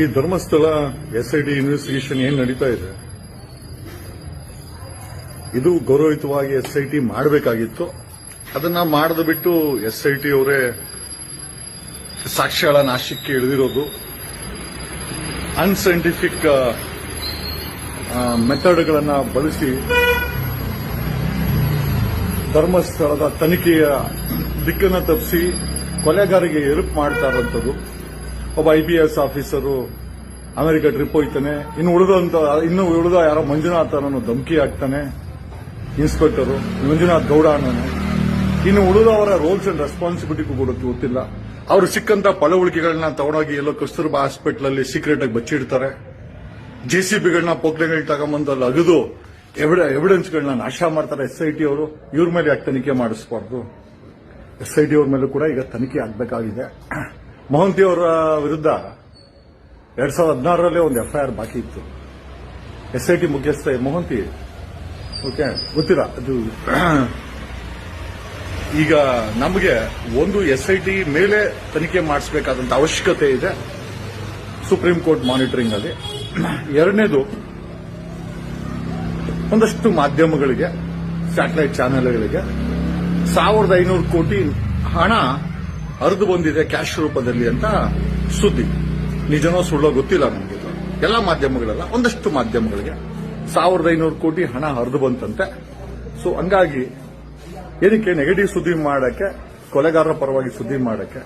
ಈ Dharmasthala, S I investigation ಏನ್ ನಡೀತಾ ಇದೆ? ಇದು ಗೌರವಯುತವಾಗಿ ಎಸ್ ಐ ಟಿ ಮಾಡಬೇಕಾಗಿತ್ತು. ಅದನ್ನ ಮಾಡದ ಬಿಟ್ಟು ಎಸ್ ಐ ಟಿ ಅವರೇ ಸಾಕ್ಷ್ಯಗಳ ನಾಶಕ್ಕೆ ಇಳಿದಿರೋದು. ಅನ್ಸೈಂಟಿಫಿಕ್ ಮೆಥಡ್ಗಳನ್ನು ಬಳಸಿ ಧರ್ಮಸ್ಥಳದ ತನಿಖೆಯ ದಿಕ್ಕನ್ನು ತಪ್ಪಿಸಿ, ಕೊಲೆಗಾರಿಗೆ ಎಲ್ಪ್ ಮಾಡ್ತಾ ಇರುವಂಥದ್ದು. ಒಬ್ಬ I P S officer America trip ಹೋಗ್ತಾನೆ. ಇನ್ನು ಉಳಿದಂತ, ಇನ್ನು ಉಳಿದ ಯಾರೋ ಮಂಜುನಾಥ್ ಅನ್ನೋ ಧಮಕಿ ಹಾಕ್ತಾನೆ. ಇನ್ಸ್ಪೆಕ್ಟರು, ಮಂಜುನಾಥ್ ಗೌಡ ಅನ್ನೋನು. ಇನ್ನು ಉಳಿದವರ ರೋಲ್ಸ್ ಅಂಡ್ ರೆಸ್ಪಾನ್ಸಿಬಿಲಿಟಿ ಕೂಡ ಗೊತ್ತಿಲ್ಲ. ಅವರು ಸಿಕ್ಕಂತ ಪಳವಳಿಕೆಗಳನ್ನ ತಗೊಂಡೋಗಿ ಎಲ್ಲೋ ಕಸ್ತೂರ್ಬಾ ಹಾಸ್ಪಿಟಲ್ ಅಲ್ಲಿ ಸೀಕ್ರೆಟ್ ಆಗಿ ಬಚ್ಚಿಡ್ತಾರೆ. ಜೆಸಿಬಿಗಳನ್ನ ಪೋಕ್ಲೆಗಳು ತಗೊಂಬಂದು ಅಲ್ಲಿ ಅಗದು ಎವಿಡೆನ್ಸ್ಗಳನ್ನ ನಾಶ ಮಾಡ್ತಾರೆ ಎಸ್ ಐ ಟಿ ಅವರು. ಇವ್ರ ಮೇಲೆ ಯಾಕೆ ತನಿಖೆ ಮಾಡಿಸ್ಬಾರ್ದು? ಎಸ್ ಐ ಟಿ ಅವ್ರ ಮೇಲೂ ಕೂಡ ಈಗ ತನಿಖೆ ಆಗಬೇಕಾಗಿದೆ. ಮೊಹಂತಿ ಅವರ ವಿರುದ್ಧ ಎರಡ್ ಸಾವಿರದ ಹದಿನಾರರಲ್ಲೇ ಒಂದು ಎಫ್ಐಆರ್ ಬಾಕಿ ಇತ್ತು. ಎಸ್ ಐ ಟಿ ಮುಖ್ಯಸ್ಥ ಮೊಹಂತಿ, ಓಕೆ, ಗೊತ್ತಿಲ್ಲ. ಅದು ಈಗ ನಮಗೆ ಒಂದು ಎಸ್ ಐ ಟಿ ಮೇಲೆ ತನಿಖೆ ಮಾಡಿಸಬೇಕಾದಂತ ಅವಶ್ಯಕತೆ ಇದೆ. ಸುಪ್ರೀಂ ಕೋರ್ಟ್ ಮಾನಿಟರಿಂಗ್ ಅಲ್ಲಿ. ಎರಡನೇದು, ಒಂದಷ್ಟು ಮಾಧ್ಯಮಗಳಿಗೆ, ಸ್ಯಾಟಲೈಟ್ ಚಾನೆಲ್ಗಳಿಗೆ ಸಾವಿರದ ಐನೂರು ಕೋಟಿ ಹಣ ಹರಿದು ಬಂದಿದೆ ಕ್ಯಾಶ್ ರೂಪದಲ್ಲಿ ಅಂತ ಸುದ್ದಿ. ನಿಜನೋ ಸುಳ್ಳೋ ಗೊತ್ತಿಲ್ಲ ನಮಗೆ ಎಲ್ಲ ಮಾಧ್ಯಮಗಳೆಲ್ಲ, ಒಂದಷ್ಟು ಮಾಧ್ಯಮಗಳಿಗೆ. ಸಾವಿರದ ಐನೂರು ಕೋಟಿ ಹಣ ಹರಿದು ಬಂತಂತೆ. ಸೊ ಹಂಗಾಗಿ ಏನಕ್ಕೆ ನೆಗೆಟಿವ್ ಸುದ್ದಿ ಮಾಡಕ್ಕೆ, ಕೊಲೆಗಾರರ ಪರವಾಗಿ ಸುದ್ದಿ ಮಾಡಕ್ಕೆ,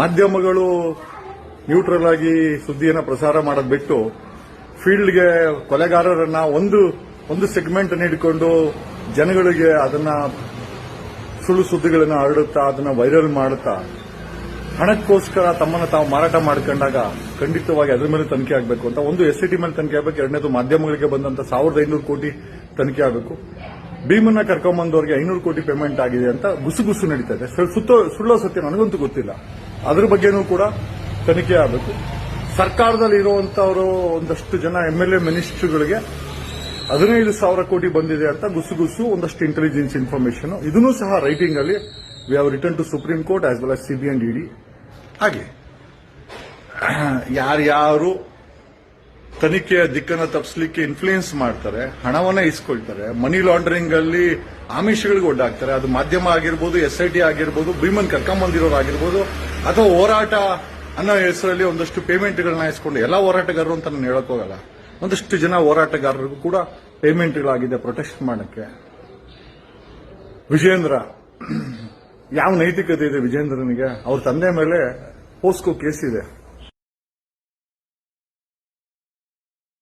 ಮಾಧ್ಯಮಗಳು ನ್ಯೂಟ್ರಲ್ ಆಗಿ ಸುದ್ದಿಯನ್ನ ಪ್ರಸಾರ ಮಾಡೋದ್ ಬಿಟ್ಟು ಫೀಲ್ಡ್ಗೆ ಕೊಲೆಗಾರರನ್ನ ಒಂದು ಒಂದು ಸೆಗ್ಮೆಂಟ್ ಹಿಡ್ಕೊಂಡು ಜನಗಳಿಗೆ ಅದನ್ನ ಸುಳ್ಳು ಸುದ್ದಿಗಳನ್ನ ಹರಡುತ್ತಾ, ಅದನ್ನ ವೈರಲ್ ಮಾಡುತ್ತಾ ಹಣಕ್ಕೋಸ್ಕರ ತಮ್ಮನ್ನು ತಾವು ಮಾರಾಟ ಮಾಡ್ಕೊಂಡಾಗ ಖಂಡಿತವಾಗಿ ಅದರ ಮೇಲೆ ತನಿಖೆ ಆಗಬೇಕು ಅಂತ ಒಂದು ಎಸ್ ಟಿ ಮೇಲೆ ತನಿಖೆ ಆಗಬೇಕು, ಎರಡನೇದು ಮಾಧ್ಯಮಗಳಿಗೆ ಬಂದಂತ ಸಾವಿರದ ಐನೂರು ಕೋಟಿ ತನಿಖೆ ಆಗಬೇಕು. ಭೀಮನ್ನ ಕರ್ಕೊಂಬಂದವರಿಗೆ ಐನೂರು ಕೋಟಿ ಪೇಮೆಂಟ್ ಆಗಿದೆ ಅಂತ ಗುಸುಗುಸು ನಡೀತಾ ಇದೆ. ಸುಳ್ಳು- ಸತ್ಯ ನನಗಂತೂ ಗೊತ್ತಿಲ್ಲ. ಅದ್ರ ಬಗ್ಗೆನೂ ಕೂಡ ತನಿಖೆ ಆಗಬೇಕು. ಸರ್ಕಾರದಲ್ಲಿ ಇರುವಂತವರು ಒಂದಷ್ಟು ಜನ ಎಂಎಲ್ಎ ಮಿನಿಸ್ಟರ್ಗಳಿಗೆ ಹದಿನೈದು ಸಾವಿರ ಕೋಟಿ ಬಂದಿದೆ ಅಂತ ಗುಸುಗುಸು, ಒಂದಷ್ಟು ಇಂಟೆಲಿಜೆನ್ಸ್ ಇನ್ಫಾರ್ಮೇಶನ್ ಇದನ್ನೂ ಸಹ ರೈಟಿಂಗ್ ಅಲ್ಲಿ we have return to supreme court as well as CB and ED ಹಾಗೆ. ಯಾರ್ಯಾರು ತನಿಖೆಯ ದಿಕ್ಕನ್ನು ತಪ್ಪಿಸಲಿಕ್ಕೆ ಇನ್ಫ್ಲೂಯೆನ್ಸ್ ಮಾಡ್ತಾರೆ, ಹಣವನ್ನ ಇಸ್ಕೊಳ್ತಾರೆ ಮನಿ ಲಾಂಡ್ರಿಂಗ್ ಅಲ್ಲಿ ಆಮಿಷಗಳಿಗೆ ಒಡ್ಡಾಗ್ತಾರೆ, ಅದು ಮಾಧ್ಯಮ ಆಗಿರ್ಬೋದು ಎಸ್ ಐ ಟಿ ಆಗಿರ್ಬೋದು, ಭೀಮನ್ ಕರ್ಕೊಂಬಂದಿರೋರು ಆಗಿರ್ಬೋದು, ಅಥವಾ ಹೋರಾಟ ಅನ್ನೋ ಹೆಸರಲ್ಲಿ ಒಂದಷ್ಟು ಪೇಮೆಂಟ್ಗಳನ್ನ ಇಸ್ಕೊಂಡು ಎಲ್ಲ ಹೋರಾಟಗಾರರು ಅಂತ ನಾನು ಹೇಳಕ್ ಹೋಗಲ್ಲ. ಒಂದಷ್ಟು ಜನ ಹೋರಾಟಗಾರರಿಗೂ ಕೂಡ ಪೇಮೆಂಟ್ಗಳಾಗಿದೆ ಪ್ರೊಟೆಸ್ಟ್ ಮಾಡಕ್ಕೆ. ವಿಜೇಂದ್ರ, ಯಾವ ನೈತಿಕತೆ ಇದೆ ವಿಜೇಂದ್ರನಿಗೆ? ಅವ್ರ ತಂದೆ ಮೇಲೆ ಪೋಸ್ಕೋ ಕೇಸ್ ಇದೆ